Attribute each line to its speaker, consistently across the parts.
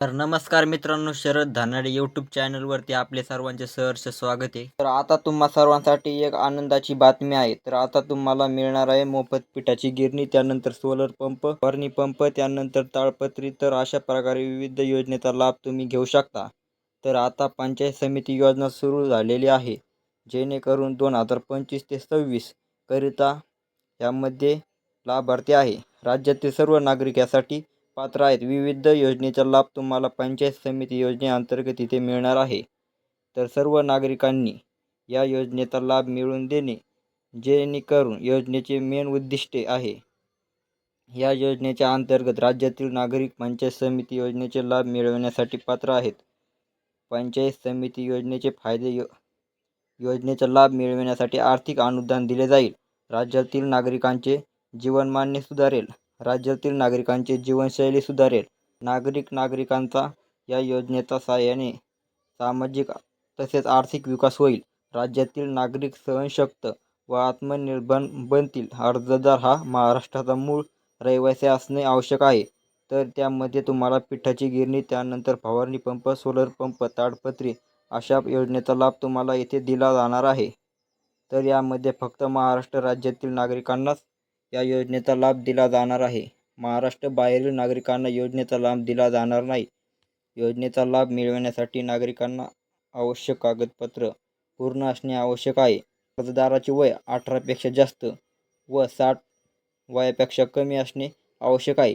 Speaker 1: तर नमस्कार मित्रांनो शरद धानाडे यूट्यूब चॅनलवरती आपले सर्वांचे सहर्ष स्वागत आहे. तर आता तुम्हा सर्वांसाठी एक आनंदाची बातमी आहे. तर आता तुम्हाला मिळणार आहे मोफत पिठाची गिरणी त्यानंतर सोलर पंप फवारणी पंप त्यानंतर ताळपत्री तर अशा प्रकारे विविध योजनेचा लाभ तुम्ही घेऊ शकता. तर आता पंचायत समिती योजना सुरू झालेली आहे जेणेकरून दोन हजार पंचवीस ते सव्वीस करिता यामध्ये लाभार्थी आहे. राज्यातील सर्व नागरिक यासाठी पात्र आहेत. विविध योजनेचा लाभ तुम्हाला पंचायत समिती योजनेअंतर्गत इथे मिळणार आहे. तर सर्व नागरिकांनी या योजनेचा लाभ मिळवून देणे जेणेकरून योजनेचे मेन उद्दिष्टे आहे. या योजनेच्या अंतर्गत राज्यातील नागरिक पंचायत समिती योजनेचे लाभ मिळवण्यासाठी पात्र आहेत. पंचायत समिती योजनेचे फायदे यो योजनेचा लाभ मिळविण्यासाठी आर्थिक अनुदान दिले जाईल. राज्यातील नागरिकांचे जीवनमान्य सुधारेल. राज्यातील नागरिकांची जीवनशैली सुधारेल. नागरिक नागरिकांचा या योजनेचा सहाय्याने सामाजिक तसेच आर्थिक विकास होईल. राज्यातील नागरिक सहनशक्त व आत्मनिर्भर बनतील. अर्जदार हा महाराष्ट्राचा मूळ रहिवासी असणे आवश्यक आहे. तर त्यामध्ये तुम्हाला पिठाची गिरणी त्यानंतर फवारणी पंप सोलर पंप ताडपत्री अशा योजनेचा लाभ तुम्हाला येथे दिला जाणार आहे. तर यामध्ये फक्त महाराष्ट्र राज्यातील नागरिकांनाच या योजनेचा लाभ दिला जाणार आहे. महाराष्ट्र बाहेरील नागरिकांना योजनेचा लाभ दिला जाणार नाही. योजनेचा लाभ मिळवण्यासाठी नागरिकांना आवश्यक कागदपत्र पूर्ण असणे आवश्यक आहे. अर्जदाराचे वय अठरापेक्षा जास्त व साठ वयापेक्षा कमी असणे आवश्यक आहे.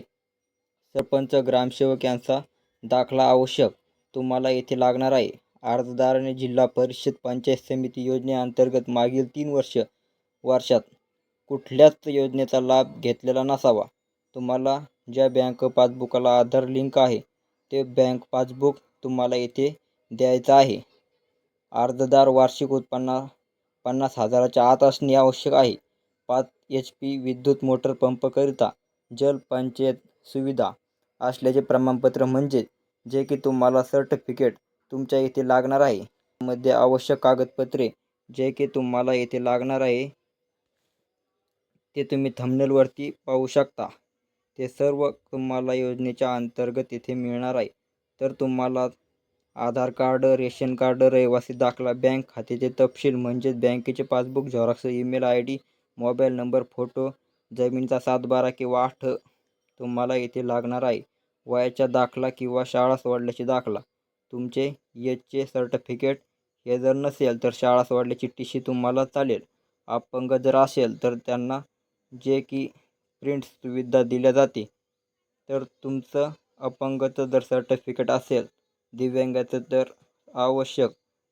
Speaker 1: सरपंच ग्रामसेवक यांचा दाखला आवश्यक तुम्हाला येथे लागणार आहे. अर्जदाराने जिल्हा परिषद पंचायत समिती योजनेअंतर्गत मागील तीन वर्ष वर्षात कुठल्याच योजनेचा लाभ घेतलेला नसावा. तुम्हाला ज्या बँक पासबुकाला आधार लिंक आहे ते बँक पासबुक तुम्हाला येथे द्यायचं आहे. अर्जदार वार्षिक उत्पन्न पन्नास हजाराच्या आत असणे आवश्यक आहे. पाच एच पी विद्युत मोटर पंपकरिता जल पंचायत सुविधा असल्याचे प्रमाणपत्र म्हणजे जे की तुम्हाला सर्टिफिकेट तुमच्या इथे लागणार आहे. मध्ये आवश्यक कागदपत्रे जे की तुम्हाला येथे लागणार आहे. ते तुम्ही थंबनेलवरती पाहू शकता. ते सर्व तुम्हाला योजनेच्या अंतर्गत येथे मिळणार आहे. तर तुम्हाला आधार कार्ड रेशन कार्ड रहिवासी दाखला बँक खात्याचे तपशील म्हणजेच बँकेचे passbook xerox email I D mobile number photo जमिनीचा सातबारा किंवा आठ तुम्हाला येथे लागणार आहे. वयाचा दाखला किंवा शाळा सोडल्याचे दाखला. तुमचे एचचे सर्टिफिकेट हे जर नसेल तर शाळा सोडल्याची टी सी तुम्हाला चालेल. अपंग जर असेल तर त्यांना जे की प्रिंट सुविधा दिल्या जाते. तर तुमचं अपंगचं जर सर्टिफिकेट असेल दिव्यांगाचं तर आवश्यक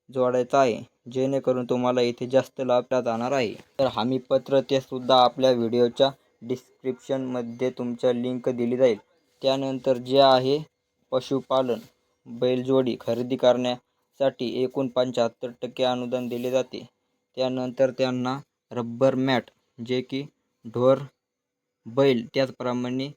Speaker 1: जोडायचं आहे जेणेकरून तुम्हाला इथे जास्त लाभला जाणार आहे. तर हमीपत्र तेसुद्धा ते सुद्धा आपल्या व्हिडिओच्या डिस्क्रिप्शनमध्ये तुमच्या लिंक दिली जाईल. त्यानंतर जे आहे पशुपालन बैलजोडी खरेदी करण्यासाठी एकूण पंच्याहत्तर टक्के अनुदान दिले जाते. त्यानंतर त्यांना रब्बर मॅट जे की ढोर बैल त्याचप्रमाणे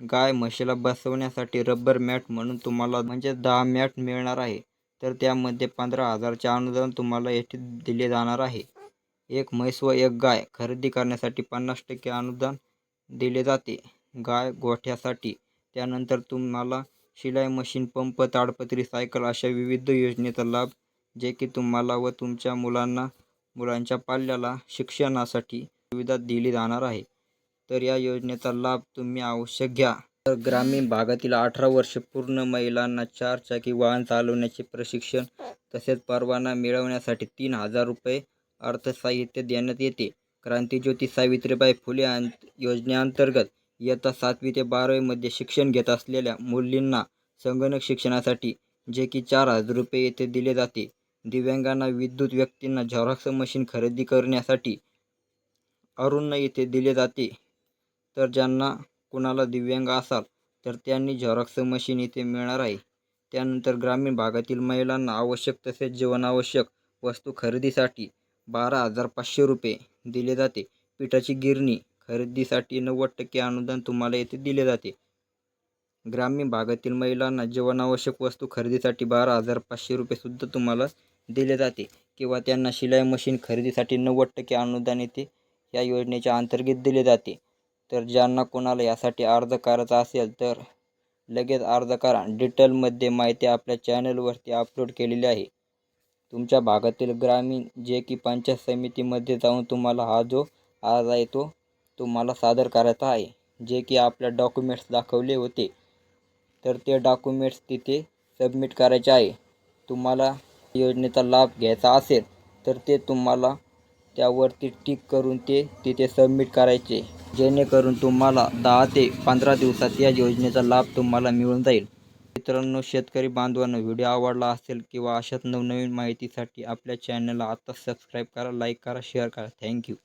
Speaker 1: गाय म्हशीला बसवण्यासाठी रब्बर मॅट म्हणून तुम्हाला म्हणजे दहा मॅट मिळणार आहे. तर त्यामध्ये पंधरा हजारचे अनुदान तुम्हाला येथे दिले जाणार आहे. एक म्हैस व एक गाय खरेदी करण्यासाठी पन्नास टक्के अनुदान दिले जाते. गाय गोठ्यासाठी. त्यानंतर तुम्हाला शिलाई मशीन पंप ताडपत्री सायकल अशा विविध योजनेचा लाभ जे की तुम्हाला व तुमच्या मुलांना मुलांच्या पाल्याला शिक्षणासाठी सुविधा दिली जाणार आहे. तर या योजनेचा लाभ तुम्ही आवश्यक घ्या. तर ग्रामीण भागातील अठरा वर्ष पूर्ण महिलांना चारचाकी वाहन चालवण्याचे प्रशिक्षण तसेच परवाना मिळवण्यासाठी तीन हजार रुपये अर्थसाहित्य देण्यात येते. क्रांतीज्योती सावित्रीबाई फुले अं योजनेअंतर्गत इयत्ता सातवी ते बारावीमध्ये शिक्षण घेत असलेल्या मुलींना संगणक शिक्षणासाठी जे की चार हजार रुपये येथे दिले जाते. दिव्यांगांना विद्युत व्यक्तींना झेरॉक्स मशीन खरेदी करण्यासाठी अरुण येथे दिले जाते. तर ज्यांना कुणाला दिव्यांग असाल तर त्यांनी झेरॉक्स मशीन येथे मिळणार आहे. त्यानंतर ग्रामीण भागातील महिलांना आवश्यक तसेच जीवनावश्यक वस्तू खरेदीसाठी बारा हजार पाचशे रुपये दिले जाते. पिठाची गिरणी खरेदीसाठी नव्वद टक्के अनुदान तुम्हाला येथे दिले जाते. ग्रामीण भागातील महिलांना जीवनावश्यक वस्तू खरेदीसाठी बारा हजार पाचशे रुपयेसुद्धा तुम्हाला दिले जाते. किंवा त्यांना शिलाई मशीन खरेदीसाठी नव्वद टक्के अनुदान येते या योजनेच्या अंतर्गत दिले जाते. तर ज्यांना कोणाला यासाठी अर्ज करायचा असेल तर लगेच अर्ज करा. डिटेलमध्ये माहिती आपल्या चॅनलवरती अपलोड केलेली आहे. तुमच्या भागातील ग्रामीण जे की पंचायत समितीमध्ये जाऊन तुम्हाला हा जो अर्ज आहे तो तुम्हाला सादर करायचा आहे. जे की आपल्या डॉक्युमेंट्स दाखवले होते. तर ते डॉक्युमेंट्स तिथे सबमिट करायचे आहे. तुम्हाला योजनेचा लाभ घ्यायचा असेल तर ते तुम्हाला त्यावरती टिक करून ते तिथे सबमिट करायचे. जेणेकरून तुम्हाला दहा ते पंधरा दिवसात या योजनेचा लाभ तुम्हाला मिळून जाईल. मित्रांनो शेतकरी बांधवांनो व्हिडिओ आवडला असेल किंवा अशाच नवनवीन माहितीसाठी आपल्या चॅनलला आता सबस्क्राईब करा लाईक करा शेअर करा. थँक्यू